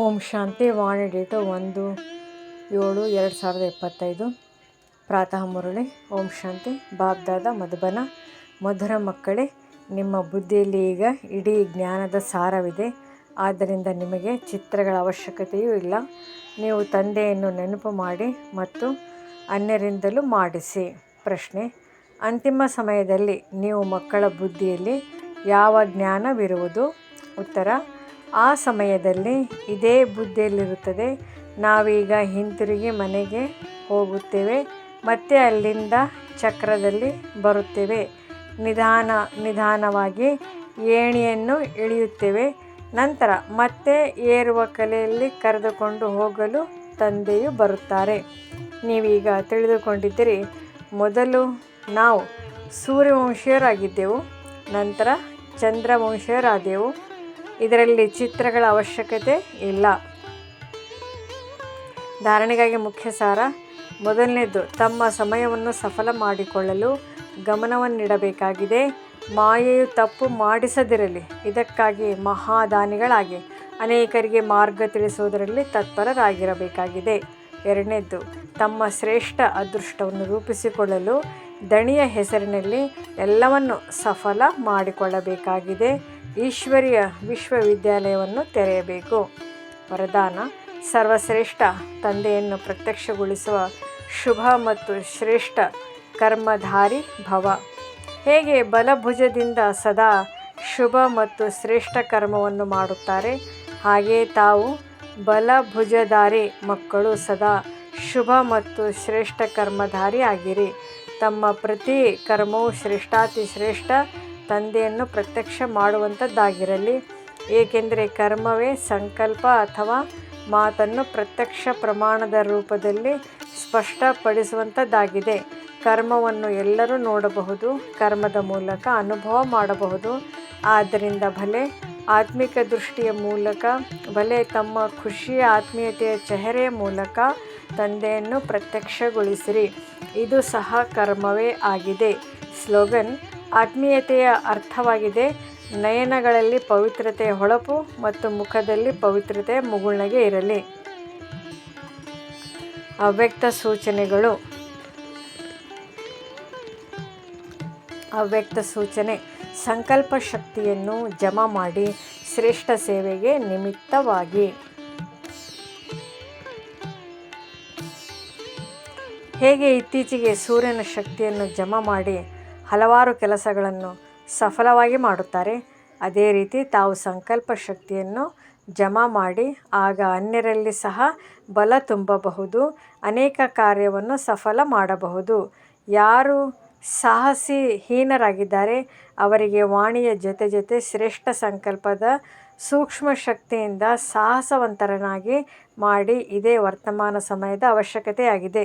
ಓಂ ಶಾಂತಿ ವಾಣಿ date ಒಂದು ಏಳು ಎರಡು ಸಾವಿರದ ಇಪ್ಪತ್ತೈದು ಪ್ರಾತಃ ಮುರುಳಿ, ಓಂ ಶಾಂತಿ, ಬಾಬ್ದಾದ ಮಧುಬನ, ಮಧುರ ಮಕ್ಕಳೇ, ನಿಮ್ಮ ಬುದ್ಧಿಯಲ್ಲಿ ಈಗ ಇಡೀ ಜ್ಞಾನದ ಸಾರವಿದೆ. ಆದ್ದರಿಂದ ನಿಮಗೆ ಚಿತ್ರಗಳ ಅವಶ್ಯಕತೆಯೂ ಇಲ್ಲ. ನೀವು ತಂದೆಯನ್ನು ನೆನಪು ಮಾಡಿ ಮತ್ತು ಅನ್ಯರಿಂದಲೂ ಮಾಡಿಸಿ. ಪ್ರಶ್ನೆ, ಅಂತಿಮ ಸಮಯದಲ್ಲಿ ನೀವು ಮಕ್ಕಳ ಬುದ್ಧಿಯಲ್ಲಿ ಯಾವ ಜ್ಞಾನವಿರುವುದು? ಉತ್ತರ ಆ ಸಮಯದಲ್ಲಿ ಇದೇ ಬುದ್ಧಿಯಲ್ಲಿರುತ್ತದೆ. ನಾವೀಗ ಹಿಂತಿರುಗಿ ಮನೆಗೆ ಹೋಗುತ್ತೇವೆ. ಮತ್ತೆ ಅಲ್ಲಿಂದ ಚಕ್ರದಲ್ಲಿ ಬರುತ್ತೇವೆ. ನಿಧಾನ, ನಿಧಾನವಾಗಿ ಏಣಿಯನ್ನು ಇಳಿಯುತ್ತೇವೆ. ನಂತರ ಮತ್ತೆ ಏರುವ ಕಲೆಯಲ್ಲಿ ಕರೆದುಕೊಂಡು ಹೋಗಲು ತಂದೆಯು ಬರುತ್ತಾರೆ. ನೀವೀಗ ತಿಳಿದುಕೊಂಡಿದ್ದೀರಿ. ಮೊದಲು ನಾವು ಸೂರ್ಯವಂಶೀಯರಾಗಿದ್ದೆವು. ನಂತರ ಚಂದ್ರವಂಶೀಯರಾದೆವು. ಇದರಲ್ಲಿ ಚಿತ್ರಗಳ ಅವಶ್ಯಕತೆ ಇಲ್ಲ. ಧಾರಣೆಗಾಗಿ ಮುಖ್ಯ ಸಾರ, ಮೊದಲನೇದು, ತಮ್ಮ ಸಮಯವನ್ನು ಸಫಲ ಮಾಡಿಕೊಳ್ಳಲು ಗಮನವನ್ನಿಡಬೇಕಾಗಿದೆ. ಮಾಯೆಯು ತಪ್ಪು ಮಾಡಿಸದಿರಲಿ, ಇದಕ್ಕಾಗಿ ಮಹಾದಾನಿಗಳಾಗಿ, ಅನೇಕರಿಗೆ ಮಾರ್ಗ ತಿಳಿಸುವುದರಲ್ಲಿ ತತ್ಪರರಾಗಿರಬೇಕಾಗಿದೆ. ಎರಡನೇದ್ದು ತಮ್ಮ ಶ್ರೇಷ್ಠ ಅದೃಷ್ಟವನ್ನು ರೂಪಿಸಿಕೊಳ್ಳಲು ದಣಿಯ ಹೆಸರಿನಲ್ಲಿ ಎಲ್ಲವನ್ನು ಸಫಲ ಮಾಡಿಕೊಳ್ಳಬೇಕಾಗಿದೆ. ಈಶ್ವರಿಯ ವಿಶ್ವವಿದ್ಯಾಲಯವನ್ನು ತೆರೆಯಬೇಕು. ವರದಾನ, ಸರ್ವಶ್ರೇಷ್ಠ ತಂದೆಯನ್ನು ಪ್ರತ್ಯಕ್ಷಗೊಳಿಸುವ ಶುಭ ಮತ್ತು ಶ್ರೇಷ್ಠ ಕರ್ಮಧಾರಿ ಭವ. ಹೇಗೆ ಬಲಭುಜದಿಂದ ಸದಾ ಶುಭ ಮತ್ತು ಶ್ರೇಷ್ಠ ಕರ್ಮವನ್ನು ಮಾಡುತ್ತಾರೆ? ಹಾಗೆಯೇ ತಾವು ಬಲಭುಜಧಾರಿ ಮಕ್ಕಳು ಸದಾ ಶುಭ ಮತ್ತು ಶ್ರೇಷ್ಠ ಕರ್ಮಧಾರಿ ಆಗಿರಿ. ತಮ್ಮ ಪ್ರತಿ ಕರ್ಮವು ಶ್ರೇಷ್ಠಾತಿ ಶ್ರೇಷ್ಠ ತಂದೆಯನ್ನು ಪ್ರತ್ಯಕ್ಷ ಮಾಡುವಂಥದ್ದಾಗಿರಲಿ, ಏಕೆಂದರೆ ಕರ್ಮವೇ ಸಂಕಲ್ಪ ಅಥವಾ ಮಾತನ್ನು ಪ್ರತ್ಯಕ್ಷ ಪ್ರಮಾಣದ ರೂಪದಲ್ಲಿ ಸ್ಪಷ್ಟಪಡಿಸುವಂಥದ್ದಾಗಿದೆ. ಕರ್ಮವನ್ನು ಎಲ್ಲರೂ ನೋಡಬಹುದು, ಕರ್ಮದ ಮೂಲಕ ಅನುಭವ ಮಾಡಬಹುದು. ಆದ್ದರಿಂದ ಭಲೆ, ಆತ್ಮಿಕ ದೃಷ್ಟಿಯ ಮೂಲಕ, ಭಲೆ ತಮ್ಮ ಖುಷಿಯ ಆತ್ಮೀಯತೆಯ ಚೆಹರೆಯ ಮೂಲಕ ತಂದೆಯನ್ನು ಪ್ರತ್ಯಕ್ಷಗೊಳಿಸಿರಿ. ಇದು ಸಹ ಕರ್ಮವೇ ಆಗಿದೆ. ಸ್ಲೋಗನ್ ಆತ್ಮೀಯತೆಯ ಅರ್ಥವಾಗಿದೆ. ನಯನಗಳಲ್ಲಿ ಪವಿತ್ರತೆಯ ಹೊಳಪು ಮತ್ತು ಮುಖದಲ್ಲಿ ಪವಿತ್ರತೆಯ ಮುಗುಳ್ನಗೆ ಇರಲಿ. ಅವ್ಯಕ್ತ ಸೂಚನೆಗಳು. ಅವ್ಯಕ್ತ ಸೂಚನೆ. ಸಂಕಲ್ಪ ಶಕ್ತಿಯನ್ನು ಜಮಾ ಮಾಡಿ ಶ್ರೇಷ್ಠ ಸೇವೆಗೆ ನಿಮಿತ್ತವಾಗಿ. ಹೇಗೆ ಇತ್ತೀಚೆಗೆ ಸೂರ್ಯನ ಶಕ್ತಿಯನ್ನು ಜಮಾ ಮಾಡಿ ಹಲವಾರು ಕೆಲಸಗಳನ್ನು ಸಫಲವಾಗಿ ಮಾಡುತ್ತಾರೆ. ಅದೇ ರೀತಿ ತಾವು ಸಂಕಲ್ಪ ಶಕ್ತಿಯನ್ನು ಜಮಾ ಮಾಡಿ ಆಗ ಅನ್ಯರಲ್ಲಿ ಸಹ ಬಲ ತುಂಬಬಹುದು, ಅನೇಕ ಕಾರ್ಯವನ್ನು ಸಫಲ ಮಾಡಬಹುದು. ಯಾರು ಸಾಹಸಿ ಹೀನರಾಗಿದ್ದಾರೆ ಅವರಿಗೆ ವಾಣಿಯ ಜೊತೆ ಜೊತೆ ಶ್ರೇಷ್ಠ ಸಂಕಲ್ಪದ ಸೂಕ್ಷ್ಮ ಶಕ್ತಿಯಿಂದ ಸಾಹಸವಂತರನಾಗಿ ಮಾಡಿ ಇದೇ ವರ್ತಮಾನ ಸಮಯದ ಅವಶ್ಯಕತೆಯಾಗಿದೆ.